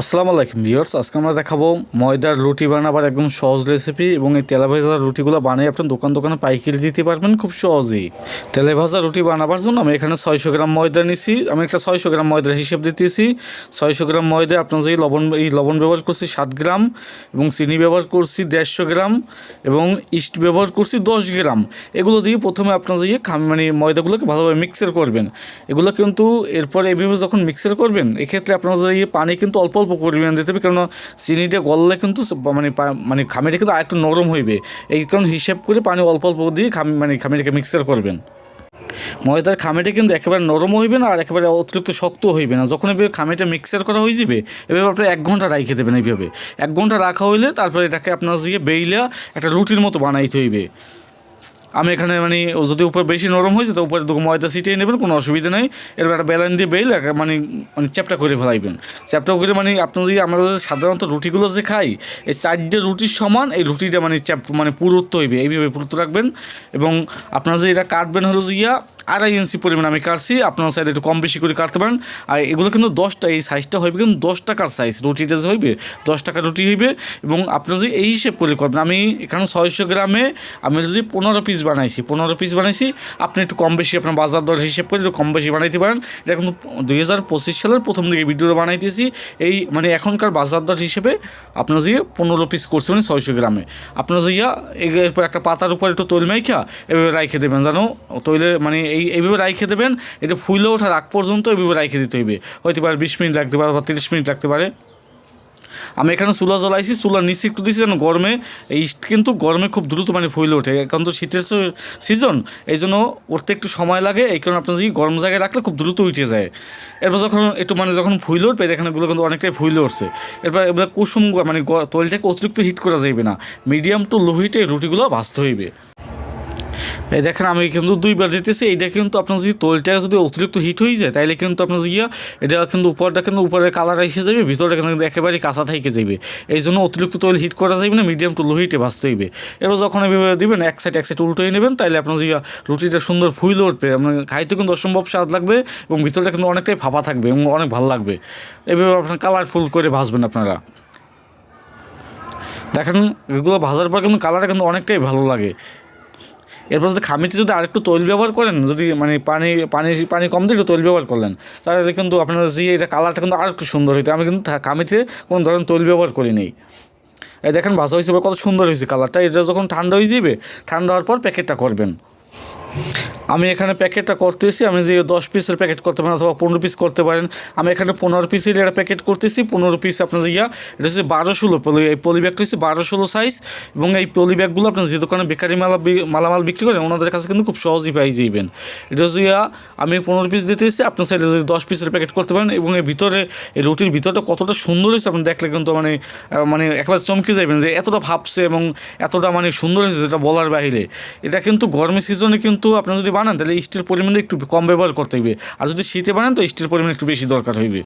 আসসালামু আলাইকুম ভিউয়ার্স, আজকে আমরা দেখাবো ময়দার রুটি বানাবার একদম সহজ রেসিপি এবং এই তেলে ভাজা রুটিগুলো বানিয়ে আপনি দোকান দোকানে পাইকারি দিতে পারবেন খুব সহজেই। তেলে ভাজা রুটি বানাবার জন্য আমি এখানে ছয়শো গ্রাম ময়দা নিছি, আমি একটা ছয়শো গ্রাম ময়দার হিসেব দিতেছি। ছয়শো গ্রাম ময়দা আপনার যে লবণ, এই লবণ ব্যবহার করছি সাত গ্রাম এবং চিনি ব্যবহার করছি দেড়শো গ্রাম এবং ইস্ট ব্যবহার করছি দশ গ্রাম। এগুলো দিয়ে প্রথমে আপনার যে খাম- মানে ময়দাগুলোকে ভালোভাবে মিক্সার করবেন। এগুলো কিন্তু এরপরে এইভাবে যখন মিক্সার করবেন, এক্ষেত্রে আপনার যে ইয়ে পানি কিন্তু অল্প অল্প পরিমাণ দিতে হবে কারণ চিনিটা গললে কিন্তু মানে মানে খামিটা কিন্তু আরেকটু নরম হইবে। এই কারণ হিসেব করে পানি অল্প অল্প দিয়ে খামি মানে খামিটাকে মিক্সার করবেন। ময়দার খামিটা কিন্তু একেবারে নরম হইবে না, আর একেবারে অতিরিক্ত শক্ত হইবে না। যখন এভাবে খামিটা মিক্সার করা হয়ে যাবে, এভাবে আপনি এক ঘণ্টা রাইখে দেবেন এইভাবে। এক ঘণ্টা রাখা হইলে তারপরে এটাকে আপনার দিয়ে বেইলা একটা রুটির মতো বানাইতে হইবে। আমি এখানে মানে যদি উপরে বেশি নরম হয়েছে তো উপরে দুটো ময়দা ছিটিয়ে নেবেন, কোনো অসুবিধা নেই। এরপর একটা বেলান দিয়ে বেল মানে মানে চ্যাপটা করে ফেলাইবেন। চ্যাপটা করে মানে আপনার যদি আমরা সাধারণত রুটিগুলো যে খাই, এই চারটে রুটির সমান, এই রুটিটা মানে চ্যাপ মানে পুরুত্ব হইবে। এইভাবে পুরুত্ব রাখবেন। এবং আপনারা যে এটা কাটবেন হলো যে ইয়া আড়াই ইঞ্চি পরিমাণ আমি কাটছি, আপনার সাইডে একটু কম বেশি করে কাটতে পারেন। আর এগুলো কিন্তু দশটা, এই সাইজটা হইবে কিন্তু দশ টাকার সাইজ রুটিটা যে হইবে, দশ টাকার রুটি হইবে এবং আপনার যদি এই হিসেব করে করবেন, আমি এখানে ছয়শো গ্রামে আমি যদি পনেরো পিস বানাইছি, পনেরো পিস বানাইছি, আপনি একটু কম বেশি আপনার বাজার দর হিসেব করে একটু কম বেশি বানাইতে পারেন। এটা কিন্তু দুই হাজার পঁচিশ সালের প্রথম দিকে ভিডিওটা বানাইতেছি। এই মানে এখনকার বাজার দর হিসেবে আপনার যে পনেরো পিস করছে মানে ছয়শো গ্রামে। আপনার যে ইয়া একটা পাতার উপর একটু তৈল মাইখা, এভাবে রাইখে দেবেন জানো তৈলের মানে এই, এইভাবে রাইখে দেবেন এটা ফুলে ওঠার আগ পর্যন্ত এইভাবে রাইখে দিতে হইবে। হইতে পারে বিশ মিনিট লাগতে পারে বা তিরিশ মিনিট লাগতে পারে। আমি এখানে চুলা জ্বলাইছি চুলার নিচে একটু দিয়েছি যেন গরমে, এই কিন্তু গরমে খুব দ্রুত মানে ফুলে ওঠে। এখন তো শীতের সিজন, এই জন্য উঠতে একটু সময় লাগে, এই কারণে আপনার যদি গরম জায়গায় রাখলে খুব দ্রুত উঠে যায়। এরপর যখন একটু মানে যখন ফুলে উঠবে, দেখেন এগুলো কিন্তু অনেকটাই ফুলে উঠছে। এরপর এবার কুসুম মানে তৈলটাকে অতিরিক্ত হিট করা যাইবে না। মিডিয়াম টু লো হিটে রুটিগুলো ভাজতে হইবে। এই দেখেন, আমি কিন্তু দুইবার দিতেছি, এইটা কিন্তু আপনার যদি তৈলটা যদি অতিরিক্ত হিট হয়ে যায় তাহলে কিন্তু আপনার ইয়া, এটা কিন্তু উপরটা কিন্তু উপরে কালার এসে যাবে, ভিতরটা কিন্তু একেবারে কাঁচা থেকে যাবে এই জন্য অতিরিক্ত তৈল হিট করা যাবে না মিডিয়াম টু লো হিটে ভাজতে হইবে। এবার যখন এভাবে দিবেন, এক সাইড এক সাইড উল্টোই নেবেন তাহলে আপনার ইয়া, রুটিটা সুন্দর ফুইলে উঠবে, আপনার খাইতে কিন্তু অসম্ভব স্বাদ লাগবে এবং ভিতরটা কিন্তু অনেকটাই ফাঁপা থাকবে এবং অনেক ভালো লাগবে। এভাবে আপনার কালারফুল করে ভাজবেন আপনারা। দেখেন, এগুলো ভাজার পর কিন্তু কালারটা কিন্তু অনেকটাই ভালো লাগে। এরপর যদি খামিতে যদি আরেকটু তৈল ব্যবহার করেন, যদি মানে পানি পানি পানি কম দিয়ে একটু তৈল ব্যবহার করলেন, তাহলে কিন্তু আপনার যে এটা কালারটা কিন্তু আর একটু সুন্দর হইতো। আমি কিন্তু খামিতে কোনো ধরনের তৈল ব্যবহার করি নেই এই দেখেন ভাজা হয়েছে কত সুন্দর হয়েছে কালারটা। এটা যখন ঠান্ডা হয়ে যাবে, ঠান্ডা হওয়ার পর প্যাকেটটা করবেন। আমি এখানে প্যাকেটটা করতেছি, আমি যে দশ পিসের প্যাকেট করতে পারেন অথবা পনেরো পিস করতে পারেন, আমি এখানে পনেরো পিসের একটা প্যাকেট করতেছি, পনেরো পিস আপনার ইয়া, এটা হচ্ছে বারো ষোলো, পলি, এই পলি ব্যাগটা হচ্ছে বারো ষোলো সাইজ এবং এই পলি ব্যাগগুলো আপনার যে দোকানে বেকারি মালা মালামাল বিক্রি করেন, ওনাদের কাছে কিন্তু খুব সহজেই পাই যাইবেন এটা হচ্ছে ইয়া, আমি পনেরো পিস দিতেছি, আপনার সাইডে যদি দশ পিসের প্যাকেট করতে পারেন এবং এর ভিতরে, এই রুটির ভিতরটা কতটা সুন্দর হয়েছে, আপনি দেখলে কিন্তু মানে মানে একবার চমকে যাবেন যে এতটা ভাবছে এবং এতটা মানে সুন্দর হয়েছে যেটা বলার বাইরে এটা কিন্তু গরমের সিজনে কিন্তু আপনি যদি বানান, তাহলে স্টিলের পরিমাণটা একটু কম ব্যবহার করতে হবে। আর যদি শীতে বানান, তো স্টিলের পরিমাণ একটু বেশি দরকার হইবে।